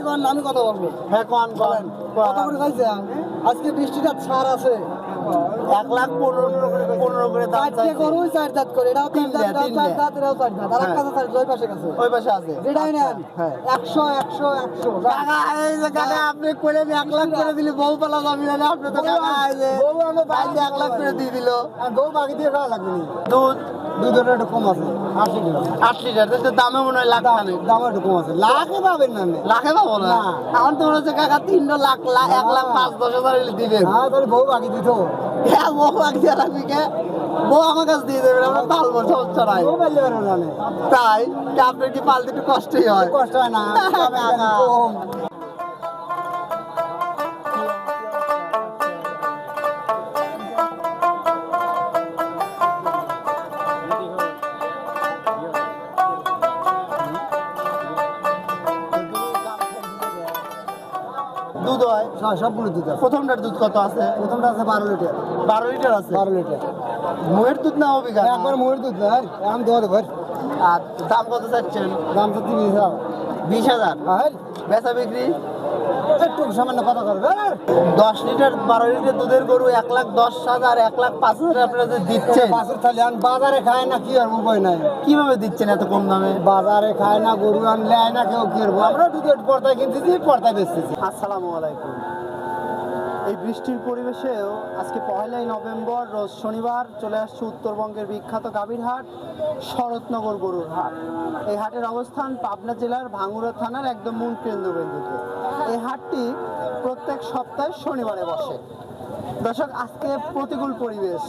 আগে কোন আমি কথা বলব। হ্যাঁ কোন কোন কত করে খাইছে? আজকে বৃষ্টিটা ছাড় আছে। এক লাখ পনেরো পনেরো করে চাইছে। গরুই চার দাঁত করে এটাও তিন দাঁত দাঁত, এটাও চার দাঁত। দাঁত এটাও চার দাঁত। আর চার ওই পাশে গেছে। ওই পাশে আছে। যেটাই নেন হ্যাঁ। একশো একশো একশো। এই যে কাকা আপনি এক লাখ করে দিলি বউ পালা যাবি না আপনি তো কাকা এই যে বউ আমি বাইরে এক লাখ করে দিয়ে দিল। আর বউ বাকি দিয়ে খাওয়া লাগবে দুধ দুধটা একটু কম আছে আশি টাকা আট লিটার তো দামে মনে হয় লাখ খানে দাম একটু কম আছে। লাখে পাবেন না। লাখে পাবো না? না। আমার তো মনে হচ্ছে কাকা তিনটা লাখ লাখ এক লাখ পাঁচ দশ হাজার দিবেন। হ্যাঁ তাহলে বউ বাকি দিত। হ্যাঁ বউ আগে দিয়ে রাখবি কে? বউ আমার কাছে দিয়ে দেবেন আমরা পালবো সমস্যা নাই। তাই আপনার কি পালতে একটু কষ্টই হয়? কষ্ট হয় না। দুধ হয়? সব- সবগুলো দুধ আছে। প্রথমটার দুধ কত আছে? প্রথমটা আছে বারো লিটার। বারো লিটার আছে? বারো লিটার। মোয়ের দুধ না হবে গা একবার মোয়ের দুধ ভাই। আমি দোয়া দেবো। আর দাম কত চাচ্ছেন? দাম তো তিরিশ হাজার। বিশ হাজার? হ্যাঁ বেচা বিক্রি? একটু সামান্য কথা করবে দশ লিটার বারো লিটার দুধের গরু এক লাখ দশ হাজার এক লাখ পাঁচ হাজার আপনারা যে দিচ্ছেন। থালি আন বাজারে খায় না কি আর উপায় নাই। কীভাবে দিচ্ছেন এত কম দামে? বাজারে খায় না গরু আনলে আয় না কেউ কিনবো আমরা দুধের পর্দায় কিনতেছি পর্দায় বেচতেছি। আসসালামু আলাইকুম। এই বৃষ্টির পরিবেশেও আজকে পয়লাই নভেম্বর, রোজ শনিবার চলে আসছে উত্তরবঙ্গের বিখ্যাত গাভীর হাট শরৎনগর গরুর হাট। এই হাটের অবস্থান পাবনা জেলার ভাঙ্গুড়া থানার একদম মূল কেন্দ্রবিন্দুতে। এই হাটটি প্রত্যেক সপ্তাহে শনিবারে বসে। দর্শক, আজকে প্রতিকূল পরিবেশ।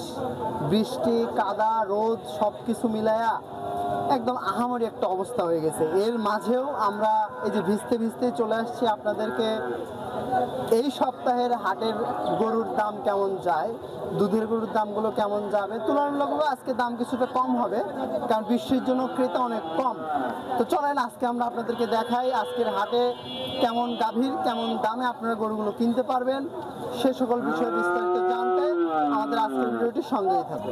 বৃষ্টি, কাদা, রোদ সব কিছু মিলায়া একদম আহামরি একটা অবস্থা হয়ে গেছে। এর মাঝেও আমরা এই যে ভিজতে ভিজতে চলে আসছি আপনাদেরকে এই সপ্তাহের হাটের গরুর দাম কেমন যায়? দুধের গরুর দামগুলো কেমন যাবে? তুলনামূলকভাবে আজকে দাম কিছুটা কম হবে, কারণ বৃষ্টির জন্য ক্রেতা অনেক কম। তো চলেন, আজকে আমরা আপনাদেরকে দেখাই আজকের হাটে কেমন গাভীর, কেমন দামে আপনারা গরুগুলো কিনতে পারবেন। সে সকল বিষয়ে বিস্তারিত জানতে আমাদের আজকের ভিডিওটি সঙ্গেই থাকবে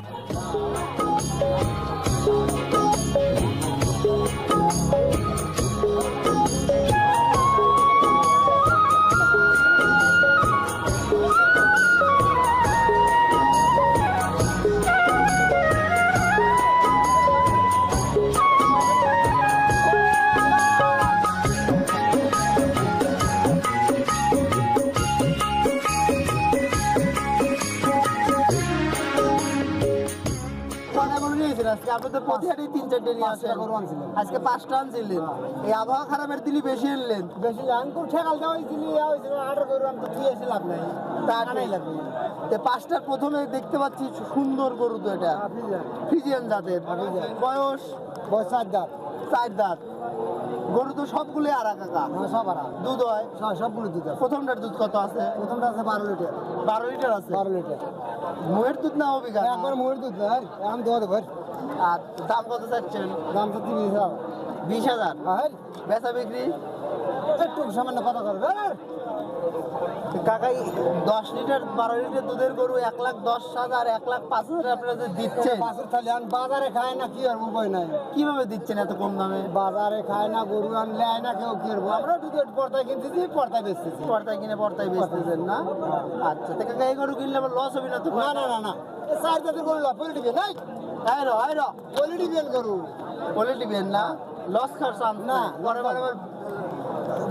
আপনি তো প্রতি তিন চারটে নিয়ে আসেন। আজকে পাঁচটা আনছিলেন। এই আবহাওয়া খারাপের দিলি বেশি এনলেন বেশি তো ঠেকাল দেওয়া হয়েছিল হয়েছিল আঠারো করে আমি তো দিয়ে এসে লাভ নাই। তা আনাই লাগবে পাঁচটার প্রথমে দেখতে পাচ্ছি সুন্দর গরু তো এটা। ফ্রিজিয়ান জাতের। বয়স? বয়স চার দাঁত। চার দাঁত। গরু তো সবগুলো আরা কাকা। হ্যাঁ সব আর দুধ হয়? সব সবগুলো দুধ আছে। প্রথমটার দুধ কত আছে? প্রথমটা আছে বারো লিটার। বারো লিটার আছে? বারো লিটার। মোয়ের দুধ না হবে গা একবার মোয়ের দুধ ভাই আমি দোয়া দেবো। আর দাম কত চাচ্ছেন? দাম তো তিরিশ হাজার। বিশ হাজার? হ্যাঁ বেচা বিক্রি? একটু সামান্য কথা করবে কাকাই দশ লিটার বারো লিটার দুধের গরু এক লাখ দশ হাজার এক লাখ পাঁচ হাজার আপনারা যে দিচ্ছেন। থালি আন বাজারে খায় না কি আর উপায় নাই। কীভাবে দিচ্ছেন এত কম দামে? বাজারে খায় না গরু আনলে আয় না কেউ কিনবো আমরা দুধের পর্দায় কিনতেছি পর্দায় বেচতেছি। পর্দায় কিনে পর্দায় বেচতেছেন না? আচ্ছা তো কাকা এই গরু কিনলে আবার লস হবে না তো? না না না না। চার জাতের গরু না পলিটিকেন নাই আয় রো আয় রো পলিটিকেন গরু। বলে দিবেন না? লস খার না, পরে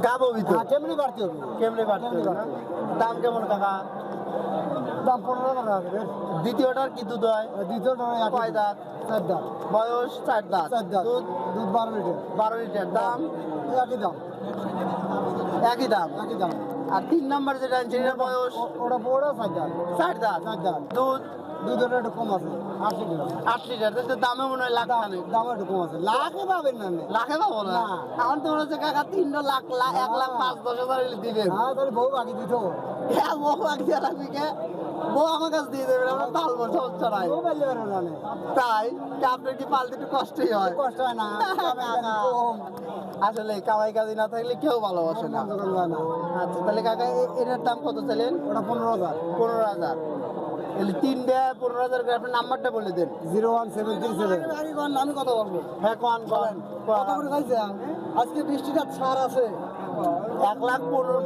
গাবো ভিতর। হ্যাঁ কেমনি বাড়তে হবে? কেমনে বাড়তে হবে দাম কেমন কাকা? দাম পনেরো টাকা রাখবে দ্বিতীয়টার কি দুধ হয়? দ্বিতীয় টাকা কয় দাঁত? চার দাম বয়স চার দাঁত। চার দাম দুধ? দুধ বারো লিটার। বারো লিটার। দাম? একই দাম। একই দাম? একই দাম। আর তিন নাম্বার যেটা আনছে বয়স? ওটা বড় চার দাম চার দাঁত। চার দাম দুধ? দুধের একটু কম আছে আট লিটার তো দামে মনে হয় লাখ খানে দাম একটু কম আছে। লাখে পাবেন না আপনি। লাখে পাবো না? হচ্ছে কাকা তিনটা লাখ লাখ এক লাখ পাঁচ দশ হাজার দিবেন। হ্যাঁ তাহলে বউ বাকি দিত। হ্যাঁ বউ আগে দিয়ে রাখবি কে? বউ আমার কাছে দিয়ে আমরা পালবো সমস্যা নাই। আপনি। তাই আপনার কি পালতে একটু কষ্টই হয়? কষ্ট হয় না। আসলে কামাই কাজে না থাকলে কেউ ভালোবাসে না। আচ্ছা তাহলে কাকা এটার দাম কত চাইলেন? ওটা পনেরো হাজার। পনেরো হাজার। তাহলে তিনটা পনেরো হাজার করে আপনার নাম্বারটা বলে দেন। Zero one seven three seven. আমি কথা বলব। হ্যাঁ কন কন কত করে খাইছে আজকে বৃষ্টিটা ছাড় আছে। এক লাখ পনেরো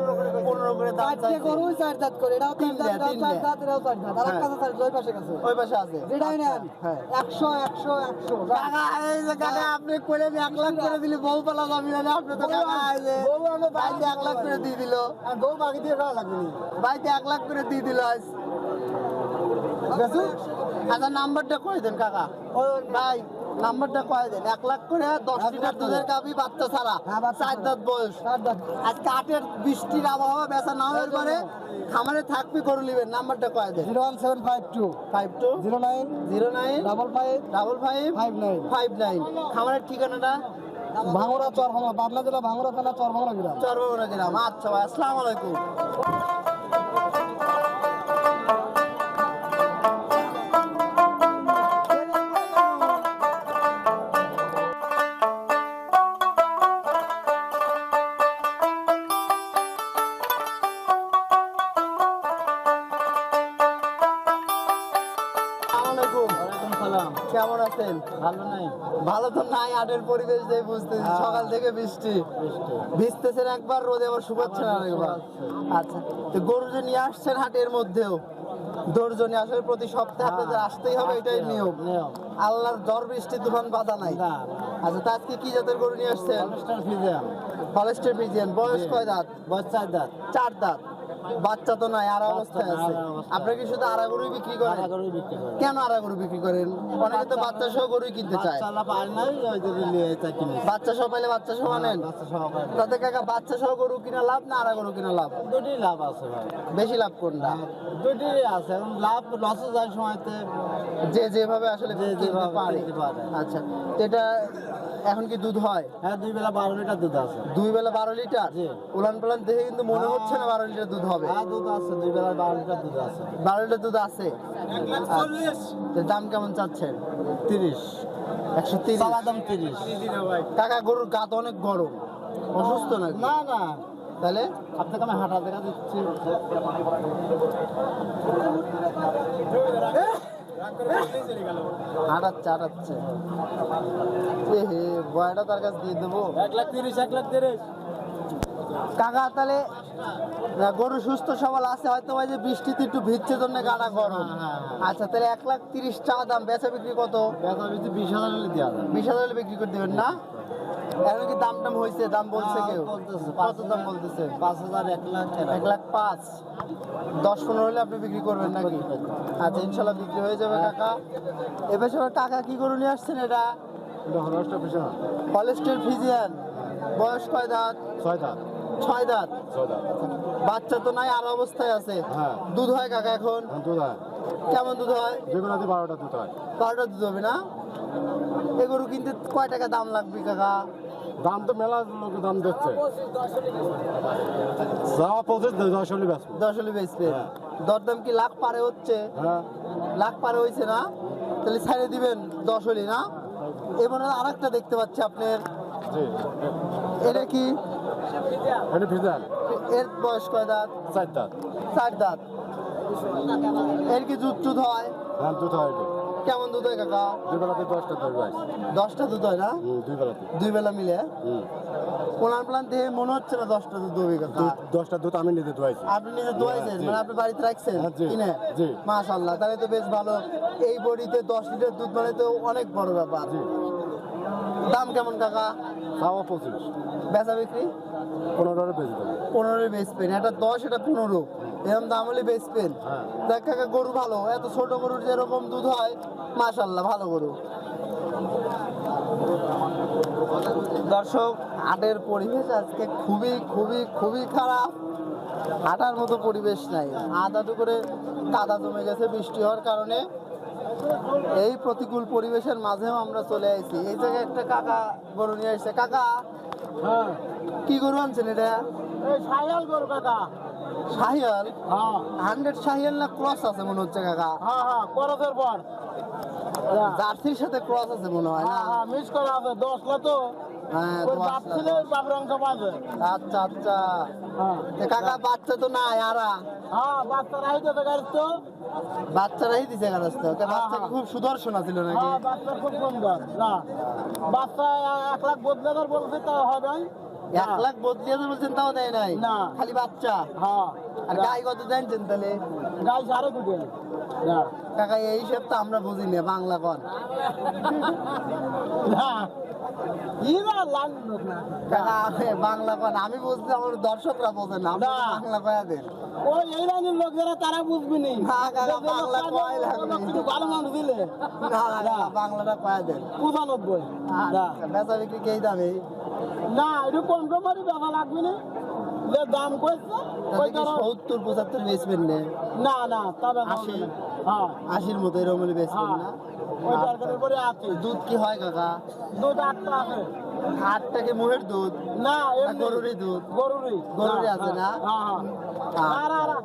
পনেরো করে দাম চারটে। গরু চার দাঁত করে এটাও তিন দাঁত এটাও চার দাঁত এটাও চার দাঁত। আর হ্যাঁ। একটা চার ওই পাশে গেছে ওই পাশে আছে। যেটাই নেন হ্যাঁ। একশো একশো একশো। কাকা এই যে কাকা আপনি করে এক লাখ করে দিলে বউ পালা যাবি না আপনি তো কাকা এই যে বউ আমি বাইতে এক লাখ করে দিয়ে দিল। আর বউ বাকি দিয়ে খাওয়া লাগবে বাইতে এক লাখ করে দিয়ে দিল আজ। আচ্ছা নাম্বারটা কয়ে দেন কাকা? ভাই নাম্বারটা কয়ে দেন এক লাখ করে দশ লিটার দুধের কাপি বাচ্চা ছাড়া হ্যাঁ, চার দাঁত বয়স। চার আজকে আটের বৃষ্টির আবহাওয়া বেচা না হওয়ার পরে খামারে থাকবি গরু নিবেন। নাম্বারটা কয়ে দেন। Zero one seven five two. Five two. Zero nine zero nine double five double five five nine. Five nine. খামারের ঠিকানাটা? ভাঙড়া চর ভাঙড়া পাবনা জেলা ভাঙড়া থানা চর ভাঙড়া গ্রাম। চরবগুনা গ্রাম। আচ্ছা ভাই আসসালামু আলাইকুম। কেমন আছেন? ভালো নাই। ভালো তো নাই আটের পরিবেশ দিয়ে বুঝতেছি। সকাল থেকে বৃষ্টি। ভিজতেছেন একবার রোদে আবার শুকাচ্ছেন আরেকবার। আচ্ছা তো গরু যে নিয়ে আসছেন হাটের মধ্যেও ধৈর্য নিয়ে আসলে প্রতি সপ্তাহে আপনাদের আসতেই হবে এটাই নিয়ম। আল্লাহর ঝড় বৃষ্টি তুফান বাধা নাই। আচ্ছা তা আজকে কি জাতের গরু নিয়ে আসছেন? বয়স কয় দাঁত? বয়স চার দাঁত। চার দাঁত। বাচ্চা তো নাই আর অবস্থায় আছে। আপনারা কি শুধু আড়া গরুই বিক্রি করেন? আড়া গরু বিক্রি করে। কেন আড়া গরু বিক্রি করেন? অনেকে তো বাচ্চা সহ গরুই কিনতে চায়। বাচ্চা পায় নাই ওই জন্য নিয়ে তাই কিনে। বাচ্চা সহ পাইলে বাচ্চা সহ আনেন? বাচ্চা সহকারে তাতে কাকা বাচ্চা সহ গরু কিনা লাভ না আড়া গরু কিনা লাভ? দুটি লাভ আছে ভাই। বেশি লাভ কোনটা? দুটি আছে। এখন লাভ লসে যায় সময়তে। যে যেভাবে আসলে যে যেভাবে পারে। আচ্ছা এটা এখন কি দুধ হয়? হ্যাঁ দুই বেলা বারো লিটার দুধ আছে। দুই বেলা বারো লিটার। উলান পালান দেখে কিন্তু মনে হচ্ছে না বারো লিটার দুধ হবে। হ্যাঁ দুধ আছে দুই বেলা বারো লিটার দুধ আছে। বারো লিটার দুধ আছে? আচ্ছা। তো দাম কেমন চাচ্ছেন? তিরিশ। একশো তিরিশ। দাম তিরিশ। কাকা গরুর গাত অনেক গরম। অসুস্থ নাকি? না। না তাহলে? আপনাকে আমি হাঁটা দেখা দিচ্ছি। হাঁটাচ্ছে হাঁটাচ্ছে। এ হে বয়টা তার কাছে দিয়ে দেবো। এক লাখ তিরিশ এক লাখ তিরিশ। কাকা তাহলে গরু সুস্থ সবল আছে হয়তো যে বৃষ্টিতে একটু ভিজছে জন্য গাড়া গরম। হ্যাঁ, আচ্ছা তাহলে এক লাখ তিরিশ টাকা দাম বেচা বিক্রি কত? বেচা বেশি বিশ হাজার হলে দেওয়া বিশ হাজার হলে বিক্রি করে দেবেন না? এখন কি দাম টাম হয়েছে? দাম বলছে হ্যাঁ, কেউ? কত দাম বলতেছে? পাঁচ হাজার এক লাখ এক লাখ পাঁচ। দশ পনেরো হলে আপনি বিক্রি করবেন নাকি? আচ্ছা ইনশাল্লাহ বিক্রি হয়ে যাবে কাকা। এবার টাকা কি গরু নিয়ে আসছেন এটা? হরস্ট অফিসার ফিজিয়ান। বয়স কয় দাঁত? ছয় দাঁত। ছয় দাঁত। ছয় দাঁত। বাচ্চা তো নাই আর অবস্থায় আছে। হ্যাঁ। দুধ হয় কাকা এখন? দুধ হয়। কেমন দুধ হয়? আছে বারোটা দুধ হয়। বারোটা দুধ হবে না? এ গরু কিনতে কয় টাকা দাম লাগবে কাকা? দাম তো মেলা লোক দাম দিচ্ছে। যাওয়া পঁচিশ দশ হলে ব্যস্ত দশ হলে বেচবে। হ্যাঁ। দরদাম কি লাখ পারে হচ্ছে? হ্যাঁ। লাখ পারে হয়েছে না? তাহলে ছাড়ে দিবেন দশ হলি না? এবার আর একটা দেখতে পাচ্ছি আপনার। জি। এটা কি? এটা ফিজাল এর বয়স কয় দাঁত? চার দাঁত। চার দাঁত। এর কি দুধ টুধ হয়? হ্যাঁ দুধ হয় কেমন দুধ হয় কাকা? দুই বেলাতে দশটা দশ বাইশ দশটা দুধ হয় না? দুই বেলাতে দুই বেলা মিলে প্লান প্লান দেখে মনে হচ্ছে না দশটা দুধ হবে কাকা? দশটা দুধ আমি নিজে ধোয়াইছি। আপনি নিজে দোয়াইছেন। মানে আপনি বাড়িতে রাখছেন? হ্যাঁ, জি, কিনে? জি। মাশাল্লাহ তাহলে তো বেশ ভালো। এই বডিতে দশ লিটার দুধ মানে তো অনেক বড় ব্যাপার। জি। দাম কেমন কাকা? যাওয়া পঁচিশ। বেচা বিক্রি? পনেরো বেশি দেবো পনেরোই বেচবেন এটা দশ এটা পনেরো। এরকম দাম হলে বেচবেন হ্যাঁ। দেখ কাকা গরু ভালো এত ছোট গরুর যেরকম দুধ হয় মাশাল্লাহ ভালো গরু। দর্শক হাটের পরিবেশ আজকে খুবই খুবই খুবই খারাপ। হাঁটার মতো পরিবেশ নাই। আদাটু করে কাদা জমে গেছে বৃষ্টি হওয়ার কারণে। এই প্রতিকূল পরিবেশের মাঝেও আমরা চলে আইছি। এই জায়গায় একটা কাকা গরু নিয়ে আসছে। কাকা হ্যাঁ। কি গরু আনছেন এটা? এই গরু কাকা। হ্যাঁ। হান্ড্রেড না ক্রস আছে মনে হচ্ছে কাকা? হ্যাঁ হ্যাঁ করতের পর। জার্সির সাথে ক্রস আছে মনে হয় না? মিস করা আছে দশ তো হ্যাঁ ওই বাপ লাখ। ওই বাপের অংশ পাবে আচ্ছা আচ্ছা। হ্যাঁ। কাকা বাচ্চা তো নাই আরা। হ্যাঁ বাচ্চা তো গাড়ি তো। দিছে গাড়াচ্ছে বাচ্চা হ্যাঁ। খুব সুদর্শন ছিল নাকি? হ্যাঁ বাচ্চা খুব সুন্দর না। বাচ্চা এক লাখ বলছে তা হবে। এক লাখ বদলিয়ে বলছেন তাও দেয় নাই? না। খালি বাচ্চা? হ্যাঁ। আর গাই কত জানছেন তাহলে? গাই কুটে কাকা এই সব তো আমরা বুঝি না বাংলা কর। না। ইরা না বাংলা কর আমি বুঝতে আমার দর্শকরা বোঝে না বাংলা কয়া ওই এই লাইনের লোক যারা তারা বুঝবি নি। না, কাকা, যে বাংলা কয় লাগবে। একটু ভালো মানুষ দিলে। না না, বাংলাটা কয়া পঁচানব্বই। বেচা বিক্রি কেই দামে? না একটু কম কম লাগবে না। যে দাম ওই কি বেচবেন না? না না তবে? হ্যাঁ। মতো এরকম বেচবেন না? ওই পরে আছে। দুধ কি হয় কাকা? দুধ আটটা আছে। আটটাকে মোহের দুধ? না গরুরই দুধ? গরুরই। গরুরই আছে না? হ্যাঁ হ্যাঁ হ্যাঁ। না না না।